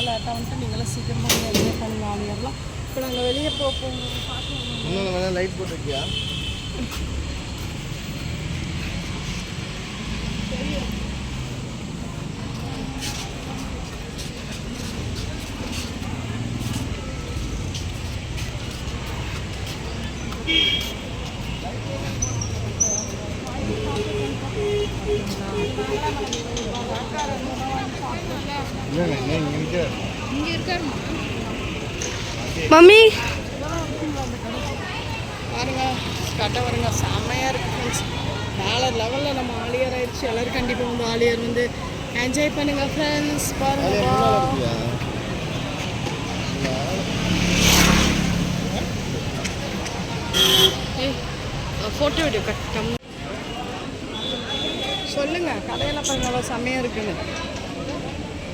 ரொம்ப லேட்டாக வந்துட்டு நீங்களும் சீக்கிரமாக என்ஜாய் பண்ணி ஆலியர்லாம் இப்போ நாங்கள் வெளியே இன்னும் வேணா லைட் போட்டிருக்கியா? இங்கே இங்கே மம்மி. பாருங்க கட்ட வருங்க செம்மையாக இருக்கு ஃப்ரெண்ட்ஸ் வேறு லெவலில் நம்ம ஆலியர் ஆயிடுச்சு எல்லோரும் கண்டிப்பாக வந்து ஆலியர் வந்து என்ஜாய் பண்ணுங்க ஃப்ரெண்ட்ஸ் பாருங்க ஃபோட்டோ வீடியோ கட்டம் சொல்லுங்க கடையில் பாருங்க எவ்வளோ செம்மையாக இருக்குன்னு.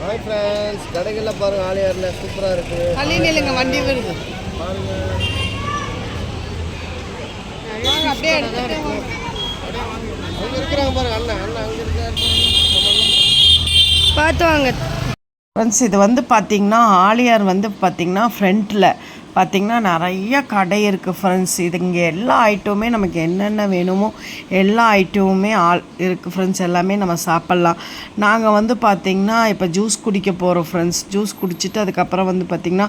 ஹாய் ஃப்ரெண்ட்ஸ் கடைகளில் பாருங்க ஆலியாரில் சூப்பராக இருக்கு. தள்ளி நில்லுங்க வண்டி வருது. பாருங்க. வாங்க, அப்படியே. அங்கே இருக்கிறாங்க பாருங்க அண்ணன் அண்ணன் அங்கே இருக்காரு பார்த்து வாங்க. ஃப்ரெண்ட்ஸ் இது வந்து பார்த்திங்கன்னா ஆலியார் வந்து பார்த்திங்கன்னா ஃப்ரண்ட்டில் பார்த்திங்கன்னா நிறைய கடை இருக்குது ஃப்ரெண்ட்ஸ் இது இங்கே எல்லா ஐட்டமுமே நமக்கு என்னென்ன வேணுமோ எல்லா ஐட்டமுமே ஆல் இருக்குது ஃப்ரெண்ட்ஸ் எல்லாமே நம்ம சாப்பிட்லாம். நாங்கள் வந்து பார்த்திங்கன்னா இப்போ ஜூஸ் குடிக்க போகிறோம் ஃப்ரெண்ட்ஸ் ஜூஸ் குடிச்சிட்டு அதுக்கப்புறம் வந்து பார்த்திங்கன்னா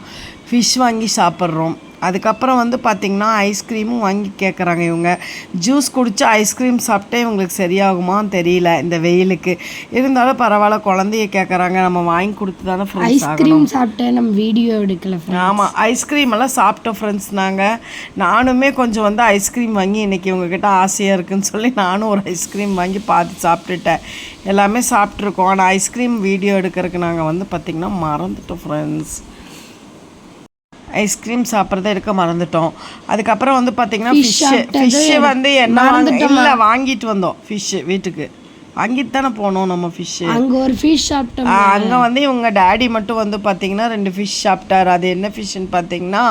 ஃபிஷ் வாங்கி சாப்பிட்றோம். அதுக்கப்புறம் வந்து பார்த்திங்கன்னா ஐஸ்கிரீமும் வாங்கி கேட்குறாங்க இவங்க. ஜூஸ் குடிச்சு ஐஸ்கிரீம் சாப்பிட்டே இவங்களுக்கு சரியாகுமான்னு தெரியல இந்த வெயிலுக்கு. இருந்தாலும் பரவாயில்ல குழந்தைய கேட்குறாங்க நம்ம வாங்கி கொடுத்து தானே ஃப்ரெண்ட்ஸ் ஐஸ்கிரீம் சாப்பிட்டேன் நம்ம வீடியோ எடுக்கல. ஆமாம் ஐஸ்கிரீம் எல்லாம் சாப்பிட்டோம் ஃப்ரெண்ட்ஸ் நாங்கள் நானுமே கொஞ்சம் வந்து ஐஸ்கிரீம் வாங்கி இன்றைக்கி உங்ககிட்ட ஆசையாக இருக்குன்னு சொல்லி நானும் ஒரு ஐஸ்கிரீம் வாங்கி பார்த்து சாப்பிட்டுட்டேன். எல்லாமே சாப்பிட்ருக்கோம் ஆனால் ஐஸ்கிரீம் வீடியோ எடுக்கிறதுக்கு நாங்கள் வந்து பார்த்திங்கன்னா மறந்துட்டோம் ஃப்ரெண்ட்ஸ் ஐஸ்கிரீம் சாப்பிட்றத எடுக்க மறந்துட்டோம். அதுக்கப்புறம் வந்து பார்த்திங்கன்னா ஃபிஷ்ஷு ஃபிஷ்ஷு வந்து என்ன? இல்லை வாங்கிட்டு வந்தோம் ஃபிஷ்ஷு வீட்டுக்கு. வாங்கிட்டு தானே போனோம் நம்ம ஃபிஷ்ஷு அங்க ஒரு ஃபிஷ் சாப்பிட்டோம். அங்கே வந்து இவங்க டேடி மட்டும் வந்து பார்த்தீங்கன்னா ரெண்டு ஃபிஷ் சாப்பிட்டாரு. அது என்ன ஃபிஷ்ஷுன்னு பார்த்தீங்கன்னா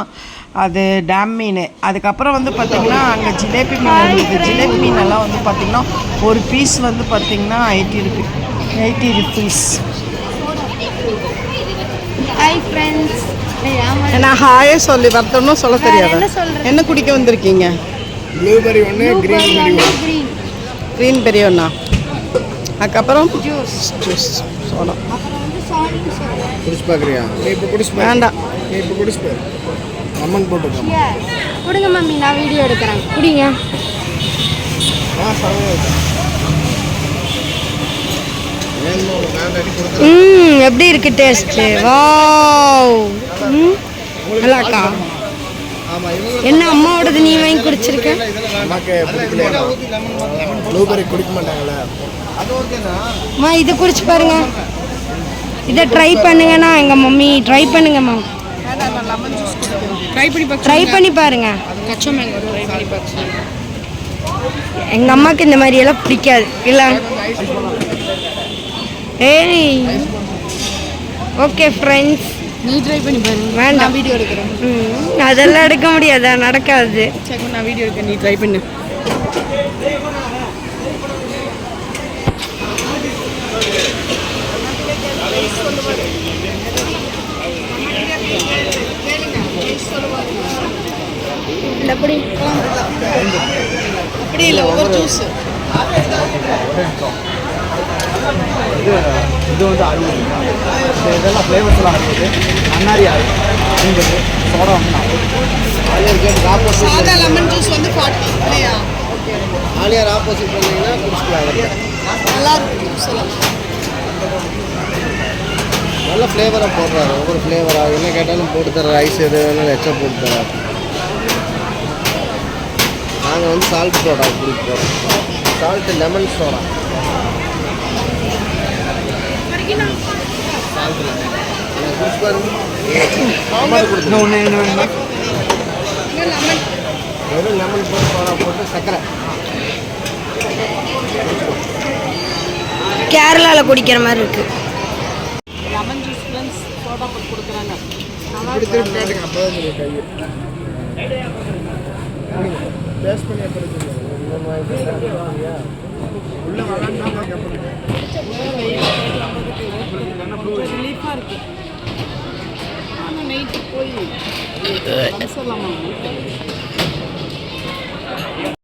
அது டேம் மீன். அதுக்கப்புறம் வந்து பார்த்தீங்கன்னா அங்கே ஜிலேபி மீன் இருந்தது. ஜிலேபி மீன் எல்லாம் வந்து பார்த்தீங்கன்னா ஒரு பீஸ் வந்து பார்த்தீங்கன்னா eighty rupee eighty rupees hi friends நான் ஹாயே சொல்லி வரத்தணும் சொல்ல தெரியாது? என்ன குடிக்க வந்திருக்கீங்க? ப்ளூபெரி ஒன்று க்ரீன் பெரி ஒன்று கிரீன் க்ரீன் பெரியவண்ணா அதுக்கப்புறம்? ஜூஸ் ஜூஸ் சோடா குடிச்சு பார்க்குறியா? நீ இப்போ குடிச்சு பாரு. வேண்டாம். நீ இப்போ குடிச்சு பாரு. லெமன் போட்டுக்கலாம் கொடுங்க மம்மி. நான் வீடியோ எடுக்கிறேன். குடிங்க. ஆ செமையாக இருக்கு வேணுமா உங்களுக்கு நான் அடி கொடுத்து ம் எப்படி இருக்கு டேஸ்ட் வாவ். ம் நல்லாக்கா என்ன அம்மாவோடது நீ வாங்கி குடிச்சிருக்க? அம்மா இது குடிச்சு பாருங்க. இதை ட்ரை பண்ணுங்கண்ணா எங்கள் மம்மி ட்ரை பண்ணுங்கம்மா ட்ரை பண்ணி ட்ரை பண்ணி பாருங்க. கச்சா மேங்கோ ட்ரை பண்ணி பார்க்க எங்கள் அம்மாவுக்கு இந்த மாதிரி எல்லாம் பிடிக்காது. இல்லை. ஏய். ஓகே ஃப்ரெண்ட்ஸ் நீ ட்ரை பண்ணி பாருங்க வேண்டாம். வீடியோ எடுக்கிறேன். அதெல்லாம் எடுக்க முடியாதா? நடக்காது. சரி நான் வீடியோ எடுக்கிறேன். நீ ட்ரை பண்ணு. அப்படி இல்லை ஒவ்வொரு ஜூஸ் இது வந்து அறுபது இதெல்லாம் ஃப்ளேவர்ஸ்லாம் அறுபது அன்னாரி அறுபது சோடா வந்து நாற்பது சாதா லெமன் ஜூஸ் வந்து ஃபார்ட்டி இல்லையா? ஆலியார் ஆப்போசிட் வந்தீங்கன்னா குடிச்சுக்கலாம் நல்லா இருக்கும் ஜூஸ் எல்லாம். நல்ல ஃப்ளேவராக போடுறாரு. ஒவ்வொரு ஃப்ளேவராக என்ன கேட்டாலும் போட்டு தர்றாரு. ஐஸ் எது வேணாலும் எச்சா போட்டு தர்றாரு. நாங்கள் வந்து சால்ட் சோடா குடிக்க போகிறோம் சால்ட் லெமன் சோடா சால்ட் குடிச்சு பாருங்க சாம்பார் கொடுத்து ஒன்று என்ன வேணுமா வெறும் லெமன் போட்டு சோடா போட்டு சர்க்கரை கேரளாவில் குடிக்கிற மாதிரி இருக்கு. லெமன் ஜூஸ் சோடா போட்டு கொடுக்குறாங்க. பண்ணி ரிலீஃபாக இருக்குது ஆனால் நைட்டு